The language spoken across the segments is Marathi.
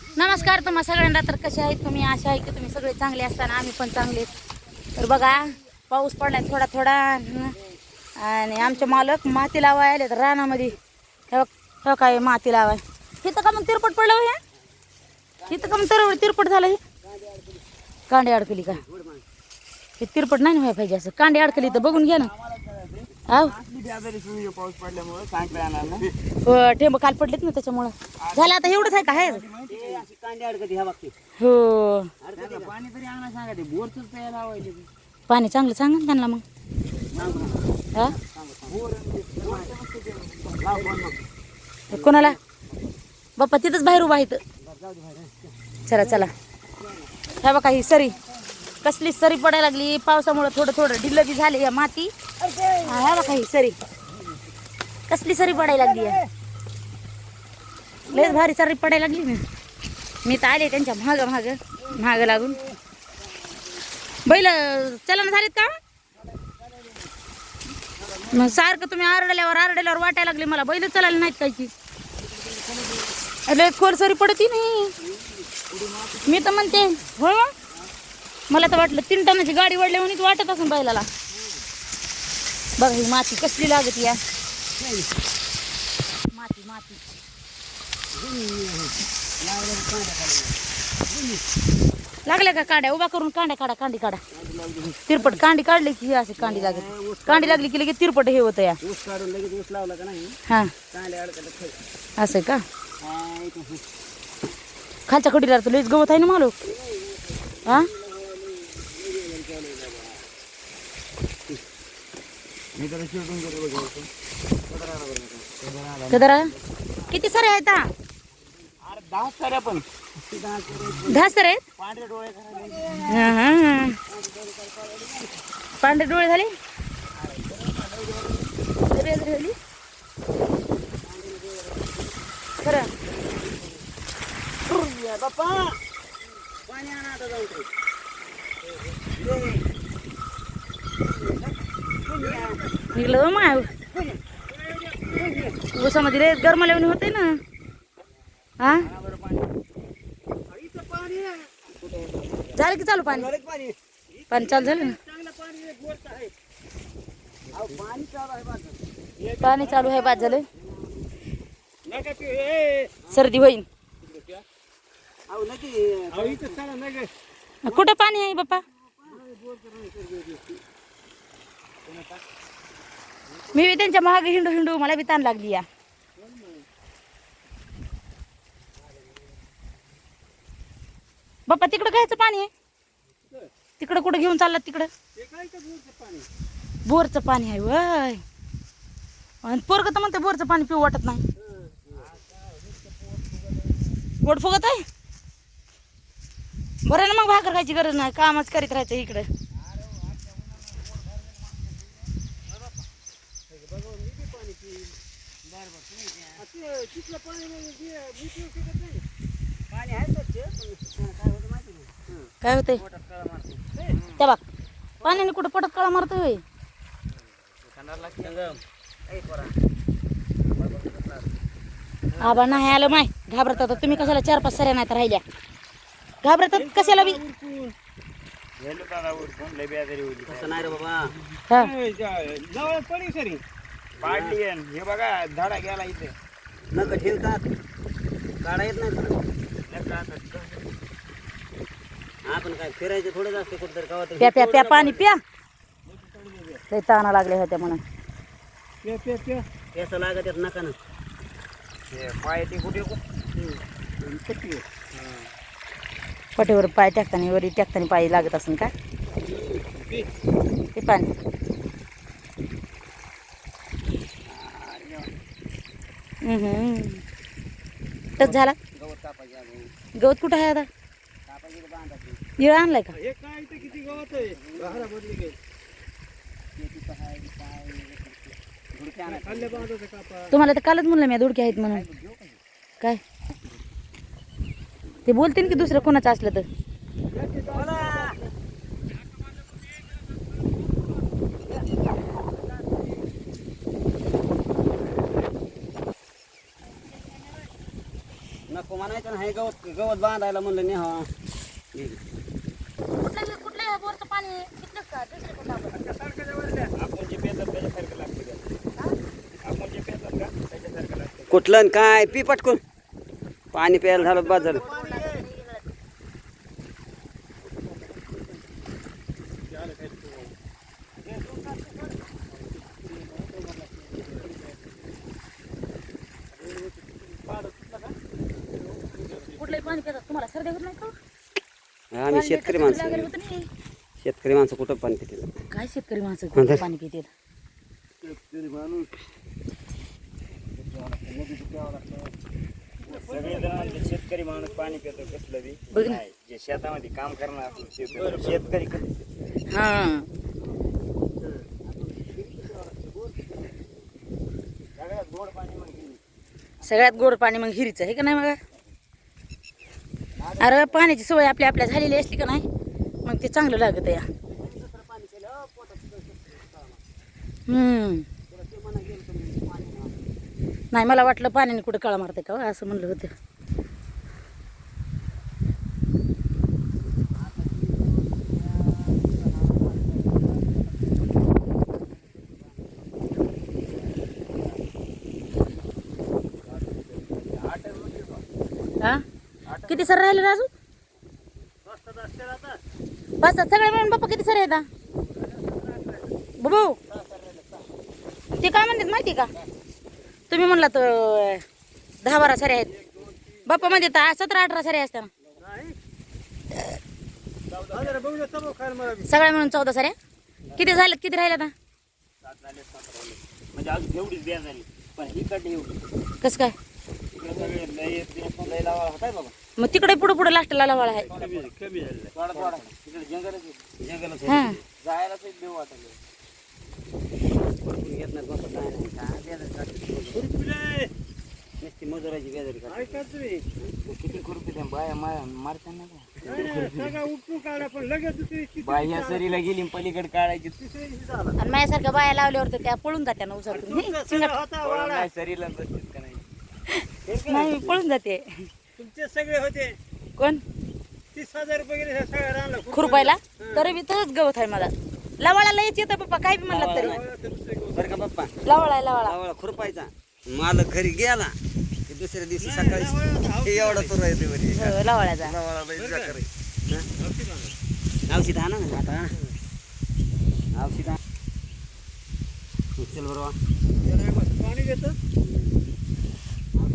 नमस्कार तुम्हा सगळ्यांना तर कसे आहेत? तुम्ही असे आहे की तुम्ही सगळे चांगले असताना आम्ही पण चांगले तर बघा पाऊस पडलाय थोडा थोडा. आणि आमचे मालक माती लावाय आले तर रानामध्ये. हे काय माती लावाय. इथं का मग तिरपट पडलं हो हे इथं का मग तर तिरपट झालं हे? कांडे अडकली का? हे तिरपट नाही ना व्हायला पाहिजे असं. कांडे अडकली तर बघून घ्या ना. पाऊस पडल्यामुळे सांगता येणार ना ठेंब काल पडलेत ना त्याच्यामुळं. झालं आता एवढंच आहे का? कांदे अडकत ह्या. बाबतीत हो. पाणी तरी आणा सांगा ते बोरच तयार लावायचे पाणी चांगलं सांगा ना त्यांना मग. हा? कोणाला? बाप्पा तिथंच बाहेर उभा आहे चला चला. ह्या बघा ही सरी. कसली सरी पडायला लागली. पावसामुळे थोडं थोडं ढिल्ल बी झाली या माती. हा, बघा ही सरी. कसली सरी पडायला लागली आहे? लयच भारी सरी पडायला लागली ना. मी तर आले त्यांच्या महाग महाग महाग लागून. बैल चलन झालेत का? मग सारखं तुम्ही आरडल्यावर आरडल्यावर वाटायला लागले मला बैल चालायला नाहीत काही अरे खोल सरी पडती नाही मी तर म्हणते हो मला तर वाटलं तीन टनाची गाडी वडल्या म्हणून वाटत असून बैलाला. बघा ही माती कसली लागत या. माती माती. लागल्या का कांड्या? उभा करून कांड्या काढा कांडी काढा. तिरपट कांडी काढली की अशी कांडी लागत कांडी लागली की लगेच तिरपट हे होतं या. हा. असं आहे का? हा. खालच्या कडीला तर लईच गवत आहे ना मालो हा मी तर शिवटून गेलो बघ इथं. कदरा किती सारे आहेत दहा साऱ्या पण. दहा सर आहेत? पांढरे डोळे करायचे. पांढरे डोळे झाले. खरं? बाप्पा. पाणी आणा आता जाऊ इकडे. निघलं हो माय. उसामध्ये रे गरमा लावून होते ना. हा झालं की चालू पाणी? पाणी चालू झालं ना? पाणी चालू आहे बाद झालं सर्दी होईल कुठं पाणी आहे बाप्पा? मी बी त्यांच्या महाग हिंडू हिंडू मला बी ताण लागली या. बाप्पा तिकडं घ्यायचं पाणी आहे? तिकडं कुठं घेऊन चालला तिकडं? बोरचं पाणी? बोरचं पाणी आहे वय. आणि पोरग तर म्हणते बोरचं पाणी पिऊ वाटत नाही. पोट फुगत आहे बरं ना मग भाकर खायची गरज नाही कामच करीत राहायचं इकडं. ते तिथलं पाणी म्हणजे जे मी पिऊ शकत नाही. पाणी आहे स्वच्छ, पण काय होतं माहिती नाही. काय होतंय पोटात कळा मारतो. त्या बाग पाण्याने कुठं पटत कळा मारतोय होय खाणार लागतं. आबा नाही आलं माय घाबरतात आता तुम्ही कशाला चार पाच सऱ्या नाही तर राहिल्या घाबरतात कशाला बी तसं नाही रे बाबा हा. जवळ पडी सरी पाडली हे बघा झाडा गेला इथे नका ठेवतात काढा येत नाही आपण काय फिरायचं थोडं जास्त कुठं गावात प्या प्या प्या पाणी प्या. लय ताना लागले होत्या म्हणून. केस लागत येत नका ना. पाय ते कुठे पटेवर पाय टाकताना वरी टाकताना पाय लागत असेल का? ते पाणी. टच झाला? गवत कुठं आहे आता? इळा आणलाय का? तुम्हाला तर कालच म्हणलं मी धुडके आहेत म्हणून. काय? ते बोलते की दुसरं कोणाचं असलं तर. नाही गवत गवत बांधायला म्हणलं नाही हा. कुठल्या कुठल्या बोरचं पाणी? का? दुसरं कुठलं आपण? आपण जे पेतात त्याच्यासारखं लागतं आपण जे पेतात का त्याच्यासारखं लागतं. कुठलं आणि काय? पी पटकून. पाणी प्यायला झालं बाद झालं पाणी पितात तुम्हाला सर्दी होत नाही का आम्ही शेतकरी माणसं. शेतकरी माणसं कुठं पाणी पिते काय शेतकरी माणसं कोणतं? कुठलं पाणी पितात सगळे शेतकरी माणूस पाणी पितो कसलं बी. जे शेतामध्ये काम करणार शेतकरी शेतकरी कधी हा. सगळ्यात गोड पाणी मग हे. सगळ्यात गोड पाणी मग हिरीचं. आहे का नाही मग? अरे पाण्याची सवय आपल्या आपल्या झालेली असली का नाही मग ते चांगलं लागत या नाही मला वाटलं पाण्याने कुठं काळा मारते का हो, असं म्हणलं होतं हा किती सर राहिले राजू सात सगळे मिळून बाप्पा किती सर येतात बाबू ते काय म्हणतात माहिती का? तुम्ही म्हणला तर दहा बारा सारे आहेत. बाप्पा म्हणजे तर सतरा अठरा सारे असतात सगळ्या मिळून चौदा साऱ्या. किती झाले किती राहिले आता. म्हणजे अजून एवढीच ब्याज झाली पण ही कडे एवढी. कसं काय? मग तिकडे पुढे पुढे लास्टला लावाळा आहे. हा. मजुराची बेजारी बाया सरीला गेली पलीकडे काढायची आणि माझ्यासारख्या बाया लावल्यावर तर त्या पळून जात्या ना उसातून नाही? सरीला नाही मी पळून जाते. तुमचे सगळे होते. कोण? तीस हजार रुपये रानला खुरपायला. तरी बी तसंच गवत आहे मला. लवाळाला येत येतं पप्पा काय बी म्हणलं तरी. बरं का पप्पा? लवाळा लवाळा. आवळा खुरपायचा. मालक घरी गेला की दुसऱ्या दिवशी सकाळी हे एवढा तो राहते वरी हो, लवाळ्याचा. औषध आणा ना आता आणा. औषध आण. चल बरोबर पाणी घेतो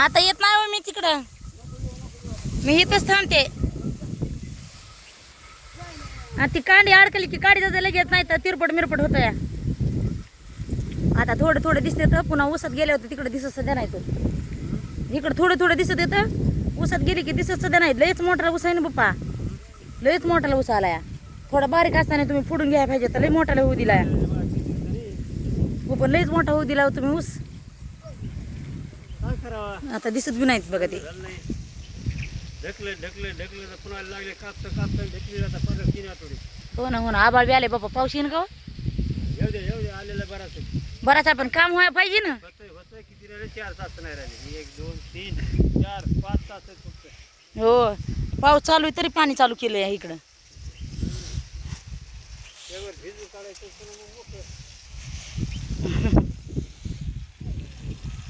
आता येत नाही हो मी तिकडं. मी इथंच थांबते. ती कांडी अडकली की काडी जायला घेत नाही तर तिरपट मिरपट होत या आता थोडं थोडं दिसते तर पुन्हा उसत गेले होते तिकडे दिसत सध्या नाही तर इकडं थोडं थोडं दिसत येतं. ऊसात गेली की दिसत सध्या नाही. लयच मोठा उसा आहे ना पप्पा. लयच मोठाला उसा आला या थोडा बारीक असताना तुम्ही फुडून घ्यायला पाहिजे तर लय मोठाला होऊ दिला या पण लयच मोठा होऊ दिला हो तुम्ही ऊस. आता दिसत बी नाहीत बघा ते. ढकले ढकले ढकले तर पुन्हा लागले कापतं कापतं ढकली आता परत तीन आठवडे. हो ना हो ना. आबाळ बी आले बाबा. पाऊस येईन का हो? येऊ दे येऊ दे आलेला बराच आहे. बराच आहे पण काम व्हायला पाहिजे ना. होतंय होतंय किती राहिले? चार तास नाही राहिले. एक दोन तीन चार पाच तास आहेत फक्त हो. पाऊस चालू आहे तरी पाणी चालू केलंय इकडं. त्यावर भिजू काढायचं पुन्हा मग. मोकळं.